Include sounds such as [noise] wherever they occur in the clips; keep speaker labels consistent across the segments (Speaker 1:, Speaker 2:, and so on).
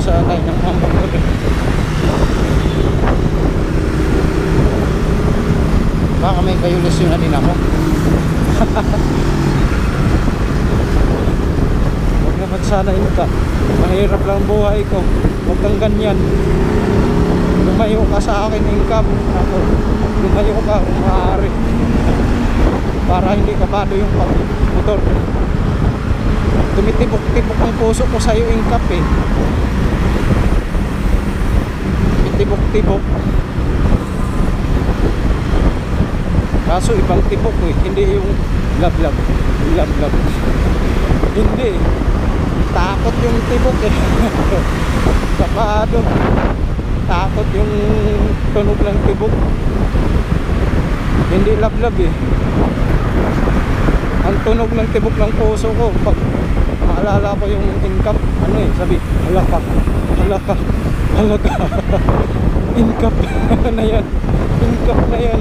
Speaker 1: line ng eh. baka may kayulis yun na din ako. [laughs] Huwag naman sana ka. Mahirap lang buhay ko. Huwag kang ganyan. Lumayo ka sa akin income. Ako lumayo ka kung maaari. Para hindi kabado yung pag- motor tumitibok-tibok ang puso ko sa'yo incap eh tumitibok-tibok kaso ibang tibok eh. Hindi yung love-love love-love hindi. Takot yung tibok eh. [laughs] Kapado takot yung tunog ng tibok hindi love-love eh. Ang tunog ng tibok ng puso ko pag maalala ko yung income ano eh sabi hala ka ka income [laughs] na yan. Income na yan.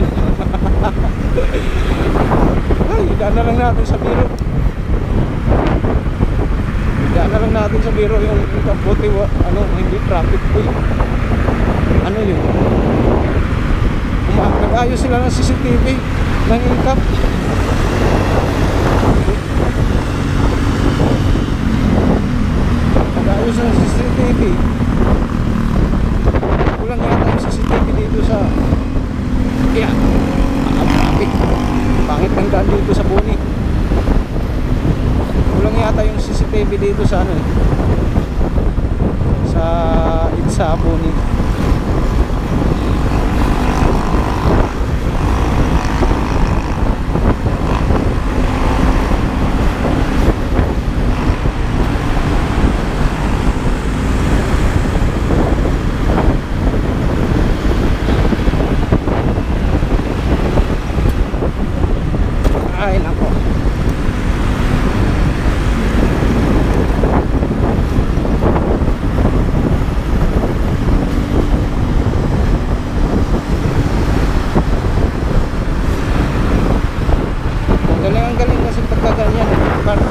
Speaker 1: Ay daan na lang natin sa biro. Daan na lang natin sa biro yung income buti ano hindi traffic po ano yun? Nag-ayos sila ng CCTV ng income Nag-ayos ng CCTV. Kulang yata yung CCTV dito sa... Yeah. Ang traffic. Pangit ng daan dito sa Buni. Kulang yata yung CCTV dito sa ano eh. Sa Itza Buni. Ay, nako. Ang galing, ang galing kasi pagkaganyan. eh. Parang,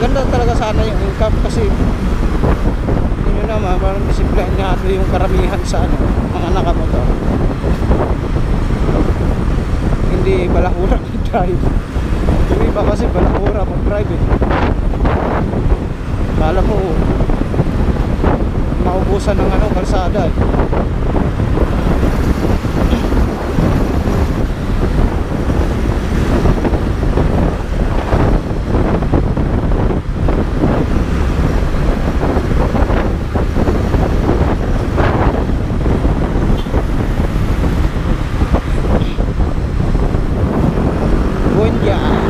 Speaker 1: ganda talaga sana yung income kasi yun yun naman, parang disiplinado yung karamihan sa ano, mga nakamotor. Hindi balahura [laughs] mag-drive. Yung iba kasi balahura mag-drive eh. Kala mo, maubusan ng ano, kalsada eh. Yeah.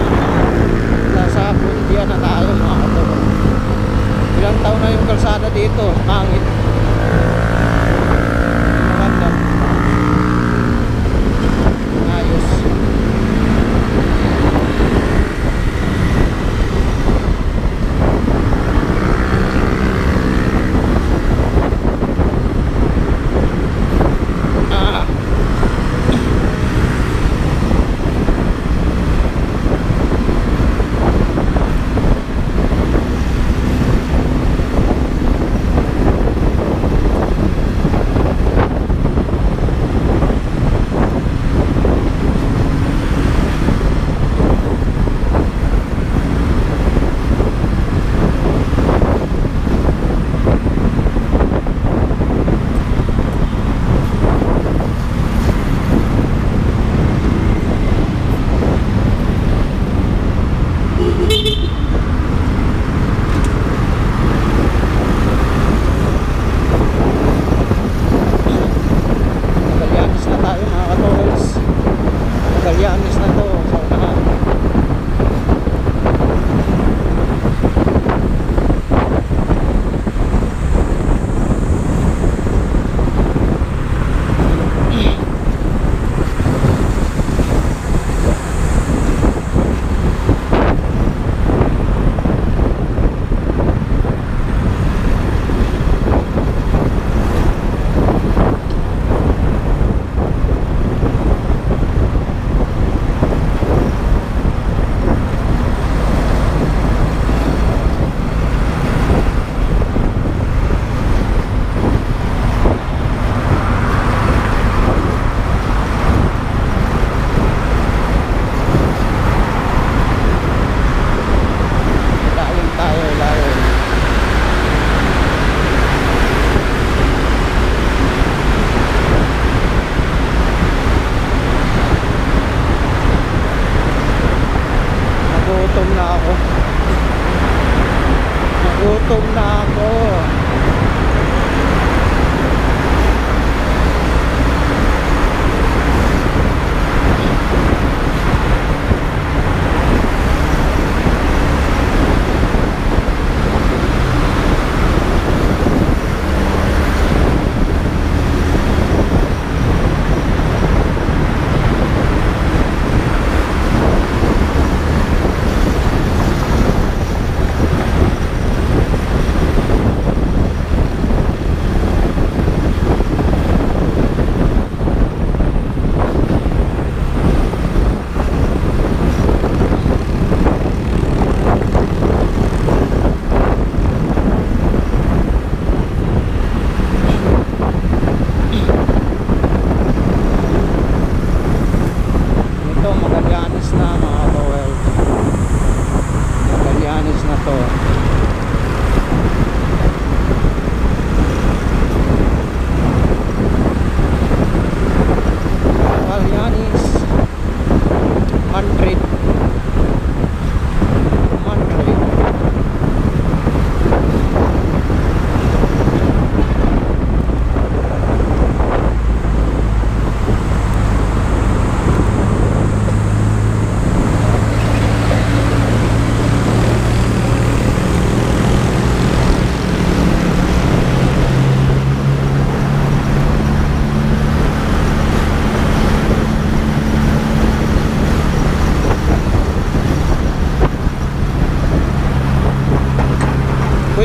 Speaker 1: 都有。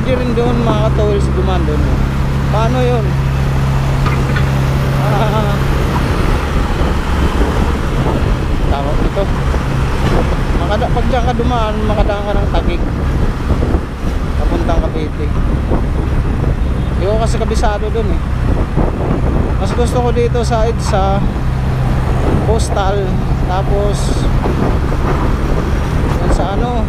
Speaker 1: Pwede rin doon mga ka-tolls dumaan doon. Paano yun? Ah, tawag nito. Makada, pag dyan ka dumaan, makadaan ka ng tagig. Papuntang Cavite. Hindi ko kasi kabisado doon eh. Mas gusto ko dito sa EDSA postal tapos sa ano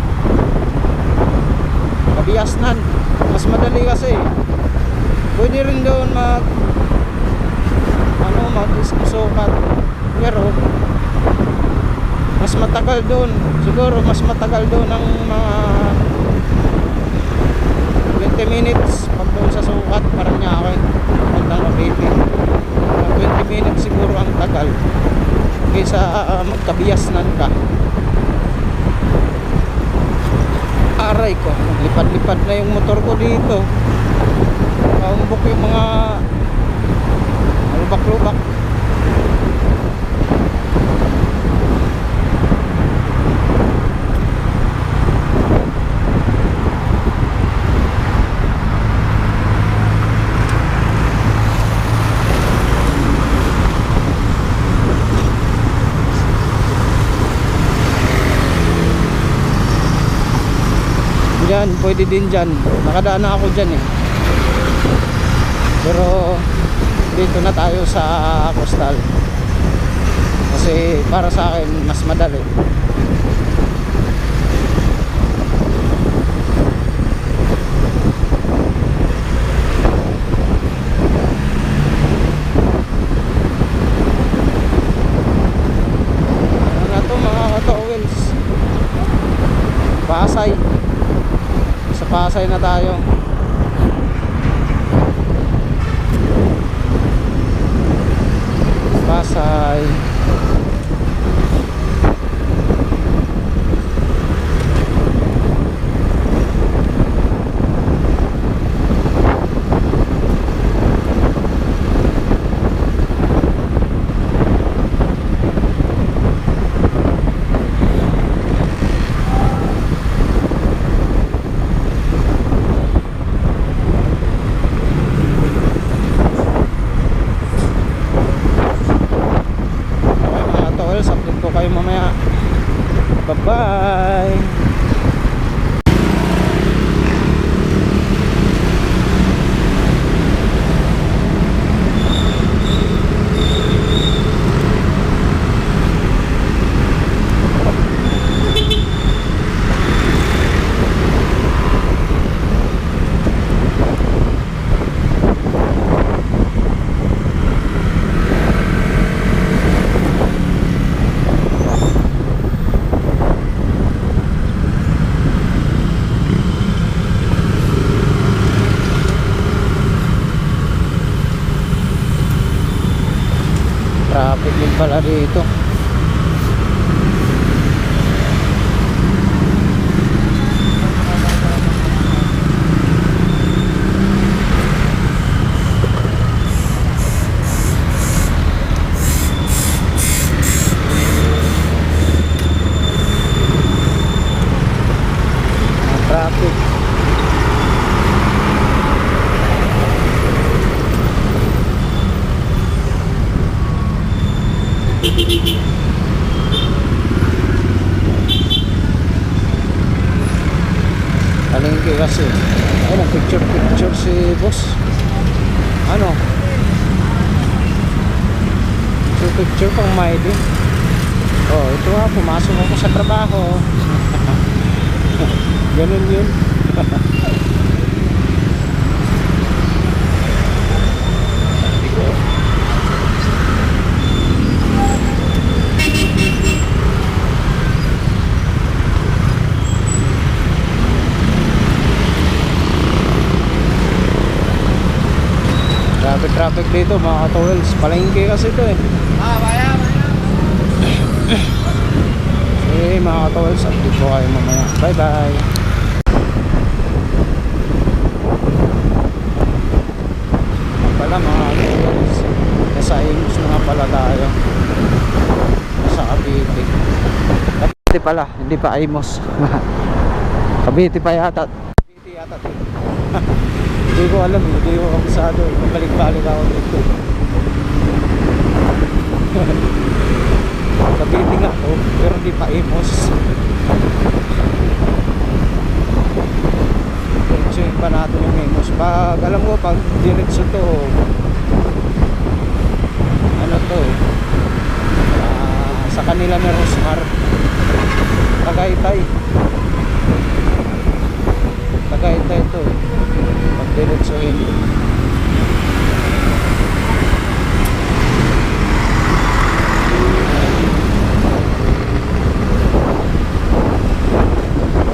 Speaker 1: kabiasnan mas madali kasi. Pwede rin doon mag ano mag sukat pero mas matagal doon. Siguro mas matagal doon ang mga 20 minutes pag doon sa sukat. Parang niya akin pagdang Cavite Mga 20 minutes siguro ang tagal. Kaysa uh, magkabiasnan ka aray ko. Lipad-lipad na yung motor ko dito. Kaumbok yung mga lubak-lubak Diyan, pwede din dyan. Nakadaan na ako dyan eh. Pero dito na tayo sa coastal. Kasi para sa akin mas madali. Ano na to mga katowels? Pasay sa Pasay na tayo Pasay Okay mga tol, update ko kayo mamaya Bye bye Traffic din pala dito Ang Traffic Palengke kasi. Ano, picture si boss. Ano? Picture picture pang Maidi. Oh, ito nga, pumasok ako sa trabaho. [laughs] Ganun yun. [laughs] Traffic dito mga towels. Palengke kasi ito eh.
Speaker 2: Ah, baya, baya.
Speaker 1: Eh mga towels, update ko kayo mamaya. Bye bye. Pala mga towels. Nasa Imus na pala tayo. Nasa Cavite. Cavite pala, hindi pa Imos. [laughs] Cavite pa yata. Cavite yata. Hindi ko alam, eh. hindi ko kabisado. eh. Balik-balik ako dito. [laughs] Kabiti nga ako, pero hindi pa emos. Diretsuhin pa natin yung emos. Pag, alam ko, pag diretso to, ano to, ah, sa kanila ni Rosmar, Tagaytay. Tagaytay to eh. Diretsuhin.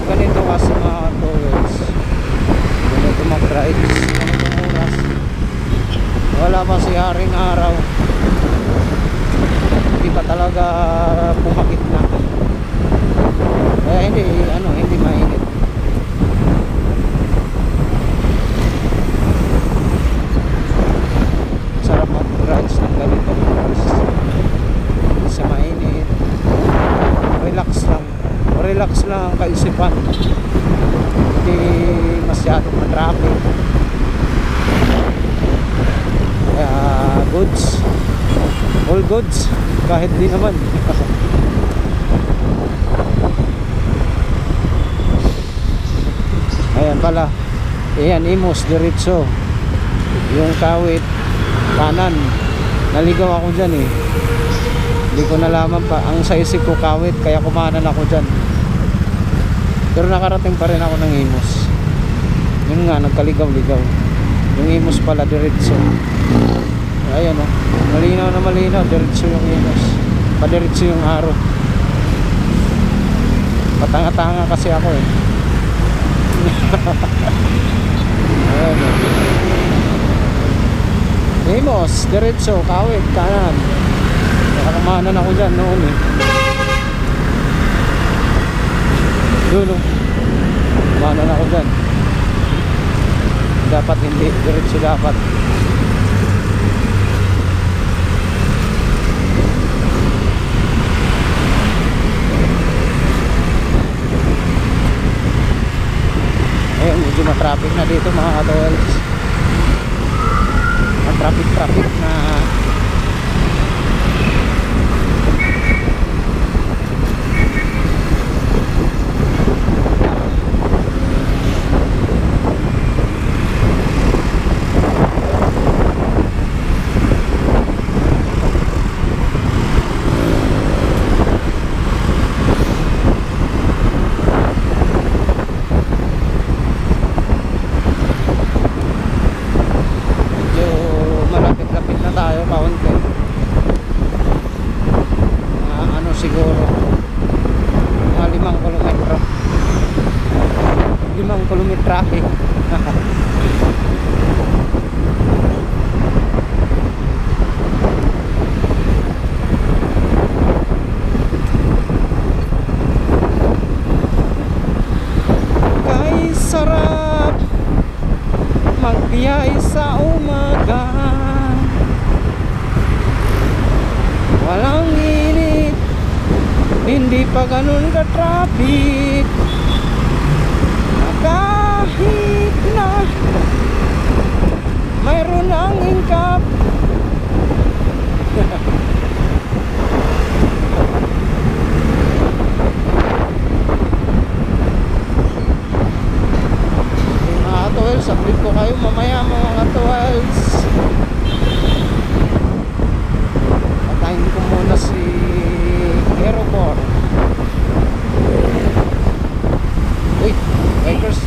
Speaker 1: ganito kasi mga towels. Ganito mag-rides ganito oras wala pa si haring araw. Hindi pa talaga pumakit na kaya hindi ano hindi mainit sarap mag-rides ng ganito oras hindi sa mainit relax lang relax lang ang kaisipan hindi masyadong matraffic kaya goods all goods kahit di naman. [laughs] Ayan pala. Ayan imos diretso. Yung kawit kanan. Naligaw ako dyan eh. Hindi ko nalaman pa. Ang saisip ko kawit kaya kumanan ako dyan. Pero nakarating pa rin ako ng Imos yun nga nagkaligaw-ligaw. Yung Imos pala diretso ayun o malinaw na malinaw diretso yung Imos padiretso yung araw patanga-tanga kasi ako eh [laughs] ayun o Imos diretso kawit kanan Nakakamanan ako dyan noon eh. Doon oh. Kumanan ako dyan. Dapat hindi. Diretso dapat. Medyo matraffic na dito mga katowels. Matraffic-traffic na medyo malapit-lapit na tayo kaunti mga ano siguro mga limang kilometro limang kilometrahe kay sarap magbiyay sa umaga Walang init Hindi pa ganun ka traffic Kahit na Mayroon ang ingkap Yung mga toils, update ko kayo mamaya mga toils. Patayin ko muna si Aerobor. Uy, bikers.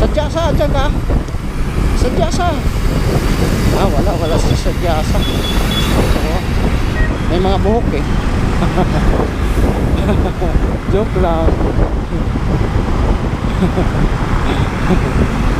Speaker 1: Sadya sa, ka. Sadya sa. Ah, wala, wala si sadya. May mga buhok eh. [laughs] Joke lang. [laughs]